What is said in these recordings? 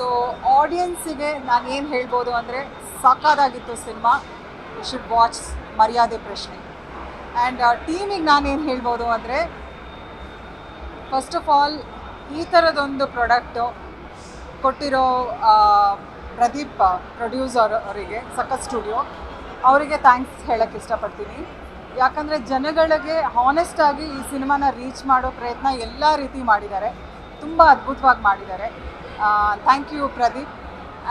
So ಆಡಿಯನ್ಸಿಗೆ ನಾನು ಏನು ಹೇಳ್ಬೋದು ಅಂದರೆ ಸಾಕಾದಾಗಿತ್ತು ಸಿನಿಮಾ. ಯು ಶುಡ್ ವಾಚ್ ಮರ್ಯಾದೆ ಪ್ರಶ್ನೆ. ಆ್ಯಂಡ್ ಟೀಮಿಗೆ ನಾನೇನು ಹೇಳ್ಬೋದು ಅಂದರೆ ಫಸ್ಟ್ ಆಫ್ ಆಲ್ ಈ ಥರದೊಂದು ಪ್ರಾಡಕ್ಟು ಕೊಟ್ಟಿರೋ ಪ್ರದೀಪ್ ಪ್ರೊಡ್ಯೂಸರ್ ಅವರಿಗೆ, ಸಖತ್ ಸ್ಟುಡಿಯೋ ಅವರಿಗೆ ಥ್ಯಾಂಕ್ಸ್ ಹೇಳಕ್ಕೆ ಇಷ್ಟಪಡ್ತೀನಿ. ಯಾಕಂದರೆ ಜನಗಳಿಗೆ ಹಾನೆಸ್ಟಾಗಿ ಈ ಸಿನಿಮಾನ ರೀಚ್ ಮಾಡೋ ಪ್ರಯತ್ನ ಎಲ್ಲ ರೀತಿ ಮಾಡಿದ್ದಾರೆ. ತುಂಬ ಅದ್ಭುತವಾಗಿ ಮಾಡಿದ್ದಾರೆ. Thank you Pradeep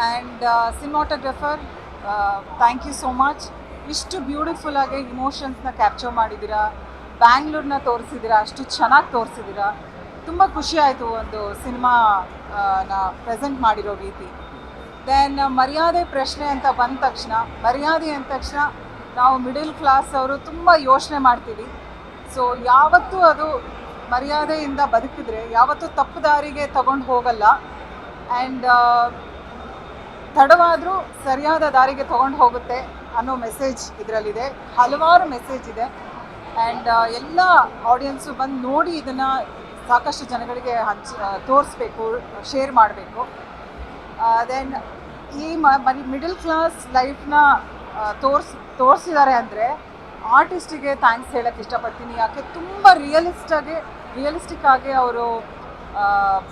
and cinematographer thank you so much ಇಷ್ಟು ಬ್ಯೂಟಿಫುಲ್ಲಾಗಿ ಇಮೋಷನ್ಸ್ನ ಕ್ಯಾಪ್ಚರ್ ಮಾಡಿದ್ದೀರಾ? ಬ್ಯಾಂಗ್ಳೂರ್ನ ತೋರಿಸಿದ್ದೀರಾ? ಅಷ್ಟು ಚೆನ್ನಾಗಿ ತೋರಿಸಿದ್ದೀರಾ? ತುಂಬ ಖುಷಿ ಆಯಿತು ಒಂದು ಸಿನಿಮಾ ನ ಪ್ರೆಸೆಂಟ್ ಮಾಡಿರೋ ರೀತಿ. ದೆನ್ ಮರ್ಯಾದೆ ಪ್ರಶ್ನೆ ಅಂತ ಬಂದ ತಕ್ಷಣ, ಮರ್ಯಾದೆ ಅಂದ ತಕ್ಷಣ ನಾವು ಮಿಡಿಲ್ ಕ್ಲಾಸ್ ಅವರು ತುಂಬ ಯೋಚನೆ ಮಾಡ್ತೀವಿ. ಸೊ ಯಾವತ್ತೂ ಅದು ಮರ್ಯಾದೆಯಿಂದ ಬದುಕಿದ್ರೆ, ಯಾವತ್ತೂ ತಪ್ಪು ದಾರಿಗೆ ತಗೊಂಡು ಹೋಗಲ್ಲ. ಆ್ಯಂಡ್ ತಡವಾದರೂ ಸರಿಯಾದ ದಾರಿಗೆ ತೊಗೊಂಡು ಹೋಗುತ್ತೆ ಅನ್ನೋ ಮೆಸೇಜ್ ಇದರಲ್ಲಿದೆ. ಹಲವಾರು ಮೆಸೇಜ್ ಇದೆ. ಆ್ಯಂಡ್ ಎಲ್ಲ ಆಡಿಯನ್ಸು ಬಂದು ನೋಡಿ ಇದನ್ನು ಸಾಕಷ್ಟು ಜನಗಳಿಗೆ ಹಂಚಿ ತೋರಿಸ್ಬೇಕು ಶೇರ್ ಮಾಡಬೇಕು. ದೆನ್ ಈ ಮಿಡಲ್ ಕ್ಲಾಸ್ ಲೈಫ್ನ ತೋರ್ಸ್, ತೋರಿಸಿದ್ದಾರೆ ಅಂದರೆ ಆರ್ಟಿಸ್ಟಿಗೆ ಥ್ಯಾಂಕ್ಸ್ ಹೇಳೋಕ್ಕೆ ಇಷ್ಟಪಡ್ತೀನಿ. ಯಾಕೆ? ತುಂಬ ರಿಯಲಿಸ್ಟಾಗಿ ರಿಯಲಿಸ್ಟಿಕ್ ಆಗಿ ಅವರು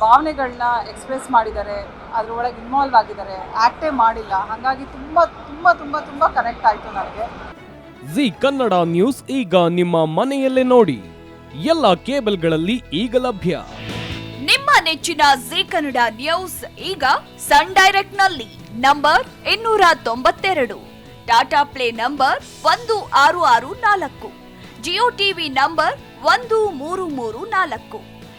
ಭಾವನೆಗಳನ್ನ ಎಕ್ಸ್ಪ್ರೆಸ್ ಮಾಡಿದ್ದಾರೆ ಅದರೊಳಗೆ ಇನ್ವಾಲ್ವ್ ಆಗಿದ್ದಾರೆ. ಆ್ಯಕ್ಟೇ ಮಾಡಿಲ್ಲ. ಹಾಗಾಗಿ ತುಂಬ ತುಂಬ ತುಂಬ ತುಂಬ ಕನೆಕ್ಟ್ ಆಯಿತು ನನಗೆ. ಜಿ ಕನ್ನಡ ನ್ಯೂಸ್ ಈಗ ನಿಮ್ಮ ಮನೆಯಲ್ಲೇ ನೋಡಿ. ಎಲ್ಲ ಕೇಬಲ್ಗಳಲ್ಲಿ ಈಗ ಲಭ್ಯ. ನಿಮ್ಮ ನೆಚ್ಚಿನ ಜಿ ಕನ್ನಡ ನ್ಯೂಸ್ ಈಗ ಸನ್ ಡೈರೆಕ್ಟ್ನಲ್ಲಿ ನಂಬರ್ ಇನ್ನೂರ ತೊಂಬತ್ತೆರಡು. ಟಾಟಾ ಪ್ಲೇ ನಂಬರ್ ಒಂದು ಆರು ಆರು ನಾಲ್ಕು. ಜಿಯೋ ಟಿವಿ ನಂಬರ್ ಒಂದು ಮೂರು ಮೂರು ನಾಲ್ಕು.